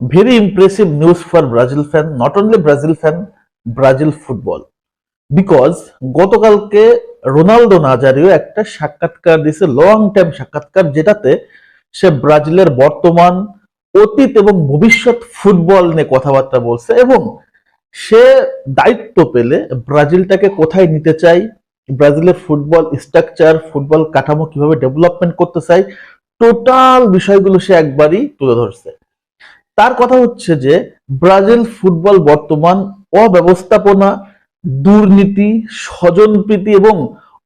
very impressive news for Brazil fan, not only Brazil fan, Brazil football. Because গতকালকে Ronaldo Nazario একটা সাক্ষাৎকার দিয়েছে long time সাক্ষাৎকার যেটাতে সে ব্রাজিলের বর্তমান অতীত এবং ভবিষ্যৎ ফুটবল নিয়ে কথাবার্তা বলছে এবং সে দায়িত্ব পেলে ব্রাজিলটাকে কোথায় নিতে চাই ব্রাজিলের ফুটবল স্ট্রাকচার ফুটবল কাঠামো কীভাবে ডেভেলপমেন্ট করতে চাই টোটাল বিষয়গুলো সে একবারই তুলে ধরছে তার কথা হচ্ছে যে ব্রাজিল ফুটবল বর্তমান অব্যবস্থাপনা, দুর্নীতি, স্বজনপ্রীতি এবং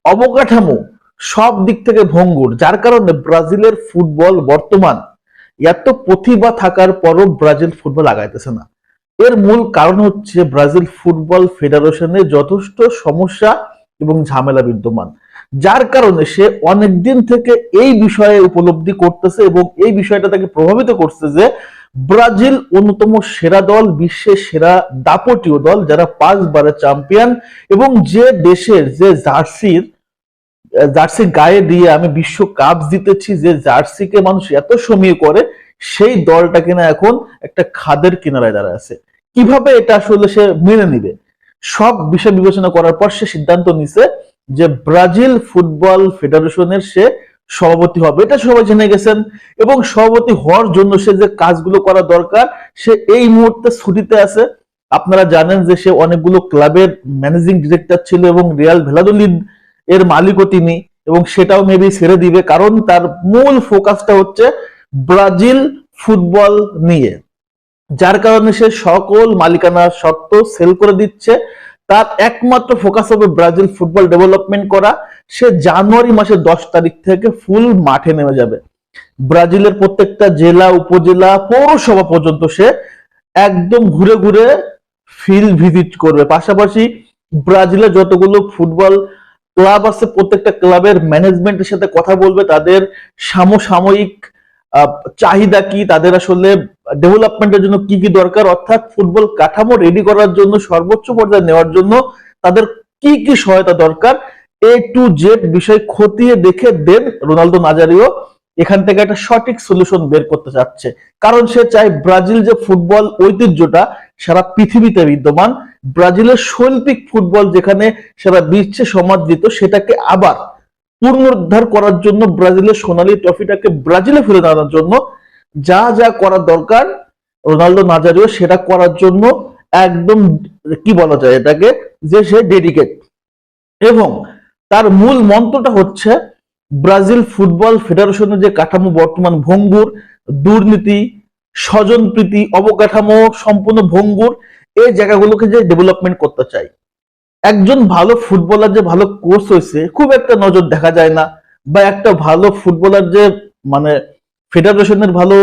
অবকাঠামো সব দিক থেকে ভঙ্গুর। যার কারণে ব্রাজিলের ফুটবল বর্তমান এত প্রতিভা থাকার পরও ব্রাজিল ফুটবল আগাইতেছে না। এর মূল কারণ হচ্ছে ব্রাজিল ফুটবল ফেডারেশনে যথেষ্ট সমস্যা এবং ঝামেলা বিদ্যমান। যার কারণে সে অনেকদিন থেকে এই বিষয়ে উপলব্ধি করতেছে এবং এই বিষয়টা তাকে প্রভাবিত করছে যে ব্রাজিল অন্যতম সেরা দল, বিশ্বের সেরা দাপটীয় দল, যারা পাঁচবারের চ্যাম্পিয়ন এবং যে দেশের যে জার্সির জার্সি গায়ে দিয়ে আমি বিশ্ব কাপ জিতেছি, যে জার্সিকে মানুষ এত সমীহ করে, সেই দলটা কিনা এখন একটা খাদের কিনারায় দাঁড়া আছে। কীভাবে এটা আসলে সে মেনে নিবে? সব বিষয় বিবেচনা করার পর সে সিদ্ধান্ত নিছে যে ব্রাজিল ফুটবল ফেডারেশনের সে সভাপতি হবে। এটা সবাই জেনে গেছেন। এবং সভাপতি হওয়ার জন্য সে যে কাজগুলো করা দরকার, সে এই মুহূর্তে ছুটিতে আছে। আপনারা জানেন যে সে অনেকগুলো ক্লাবের ম্যানেজিং ডিরেক্টর ছিল এবং রিয়াল ভেলাদুলিদ এর মালিকও তিনি। এবং সেটাও মেবি ছেড়ে দিবে, কারণ তার মূল ফোকাসটা হচ্ছে ব্রাজিল ফুটবল নিয়ে। যার কারণে সে সকল মালিকানা সত্ত্ব সেল করে দিচ্ছে। তার একমাত্র ফোকাস হবে ব্রাজিল ফুটবল ডেভেলপমেন্ট করা। সে জানুয়ারি মাসের দশ তারিখ থেকে ফুল মাঠে নেমে যাবে। ব্রাজিলের প্রত্যেকটা জেলা, উপজেলা, পৌরসভা পর্যন্ত সে একদম ঘুরে ঘুরে ফিল্ড ভিজিট করবে। পাশাপাশি ব্রাজিলে যতগুলো ফুটবল ক্লাব আছে, প্রত্যেকটা ক্লাবের ম্যানেজমেন্টের সাথে কথা বলবে। তাদের সমসাময়িক চাহিদা কি, তাদের আসলে ডেভেলপমেন্টের জন্য কি কি দরকার, অর্থাৎ ফুটবল কাঠামো রেডি করার জন্য, সর্বোচ্চ পর্যায়ে নেওয়ার জন্য তাদের কি কি সহায়তা দরকার এ টু জেড বিষয় খতিয়ে দেখে দেন রোনালদো নাজারিও। এখান থেকে একটা সঠিক সলিউশন বের করতে চাচ্ছে। কারণ সে চায় ব্রাজিল যে ফুটবল ঐতিহ্যটা সারা পৃথিবীতে বিদ্যমান, ব্রাজিলের শৈল্পিক ফুটবল যেখানে সারা বিশ্বে সমাদৃত, সেটাকে আবার পুনরুদ্ধার করার জন্য ব্রাজিলের সোনালী ট্রফিটাকে ব্রাজিলে ফিরে দাঁড়ানোর জন্য যা যা করা দরকার রোনালদো নাজারিও সেটা করার জন্য একদম কি বলা যায় এটাকে, যে সে ডেডিকেট এবং তার মূল মন্ত্রটা হচ্ছে ব্রাজিল ফুটবল ফেডারেশনের যে কাঠামো, বর্তমান ভঙ্গুর, দুর্নীতি স্বজনপ্রীতি অবকাঠামো সম্পূর্ণ ভঙ্গুর, এই জায়গাগুলোকে যে ডেভেলপমেন্ট করতে চাই একজন ভালো ফুটবলার যে ভালো কোচ হয়েছে, খুব একটা নজর দেখা যায় না। বা একটা ভালো ফুটবলার যে মানে ফেডারেশনের ভালো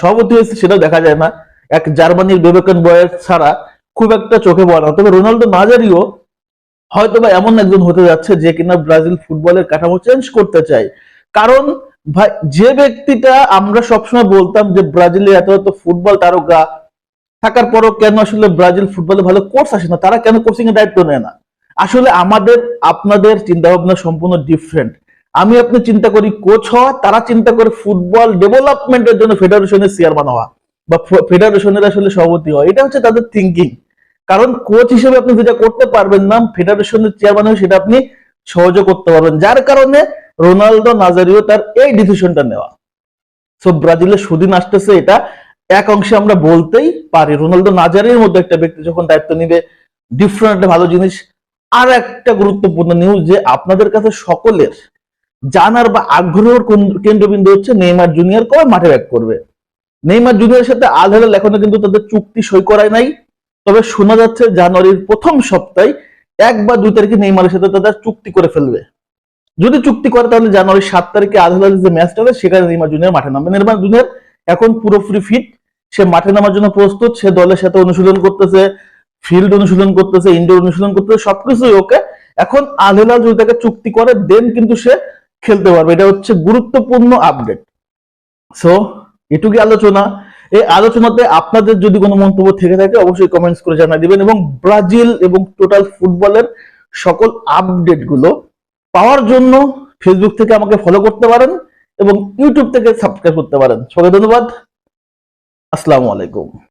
সভাপতি হয়েছে সেটাও দেখা যায় না। এক জার্মানির বেবেকান বয়ের ছাড়া খুব একটা চোখে পড়ে না। তবে রোনাল্ডো নাজারিও হয়তো বা এমন একজন হতে যাচ্ছে যে কিনা ব্রাজিল ফুটবলের কাঠামো চেঞ্জ করতে চায়। কারণ, ভাই, যে ব্যক্তিটা আমরা সবসময় বলতাম যে ব্রাজিলে এত এত ফুটবল তারকা থাকার পরও কেন আসলে ব্রাজিল ফুটবলে ভালো কোর্স আসে না? তারা কেন কোচিং এর দায়িত্ব নেয় না? আসলে আমাদের, আপনাদের চিন্তা ভাবনা সম্পূর্ণ ডিফারেন্ট আমি আপনি চিন্তা করি কোচ হওয়া, তারা চিন্তা করে ফুটবল ডেভেলপমেন্টের জন্য ফেডারেশনের চেয়ারম্যান হওয়া বা ফেডারেশনের আসলে সভাপতি হওয়া। এটা হচ্ছে তাদের থিঙ্কিং কারণ কোচ হিসেবে আপনি যেটা করতে পারবেন না ফেডারেশনের চেয়ারম্যান হয়ে সেটা আপনি সহজে করতে পারবেন। যার কারণে রোনালদো, নাজারিও তার এই ডিসিশনটা নেওয়া। সো ব্রাজিলের সুদিন আসতেছে এটা। এক অংশে আমরা বলতেই পারি, রোনালদো নাজারির মধ্যে একটা ব্যক্তি যখন দায়িত্ব নিবে ডিফারেন্ট একটা ভালো জিনিস। আর একটা গুরুত্বপূর্ণ নিউজ যে আপনাদের কাছে সকলের জানার বা আগ্রহের কেন্দ্রবিন্দু হচ্ছে নেইমার জুনিয়র কবে মাঠে ব্যাক করবে। নেইমার জুনিয়রের সাথে আল এখনও কিন্তু তাদের চুক্তি সই করায় নাই। তবে শোনা যাচ্ছে জানুয়ারির প্রথম সপ্তাহে এক বা দুই তারিখে নেইমারের সাথে তাদের চুক্তি করে ফেলবে। যদি চুক্তি করে তাহলে জানুয়ারির সাত তারিখে আল যে ম্যাচটা হবে সেখানে নেইমার জুনিয়র মাঠে নামবে। নেইমার জুনিয়র এখন পুরোপুরি ফিট সে মাঠে নামার জন্য প্রস্তুত, সে দলের সাথে অনুশীলন করতেছে ফিল্ড অনুশীলন করতেছে ইনডোর অনুশীলন করতেছে, সবকিছুই ওকে এখন আল হেলাল যদি তাকে চুক্তি করে দেন কিন্তু সে খেলতে পারবে। এটা হচ্ছে গুরুত্বপূর্ণ আপডেট সো এটুকুই আলোচনা। এই আলোচনাতে আপনাদের যদি কোনো মন্তব্য থেকে থাকে, অবশ্যই কমেন্টস করে জানিয়ে দিবেন এবং ব্রাজিল এবং টোটাল ফুটবলের সকল আপডেটগুলো পাওয়ার জন্য ফেসবুক থেকে আমাকে ফলো করতে পারেন এবং ইউটিউব থেকে সাবস্ক্রাইব করতে পারেন। সবাই ধন্যবাদ। আসসালামু আলাইকুম।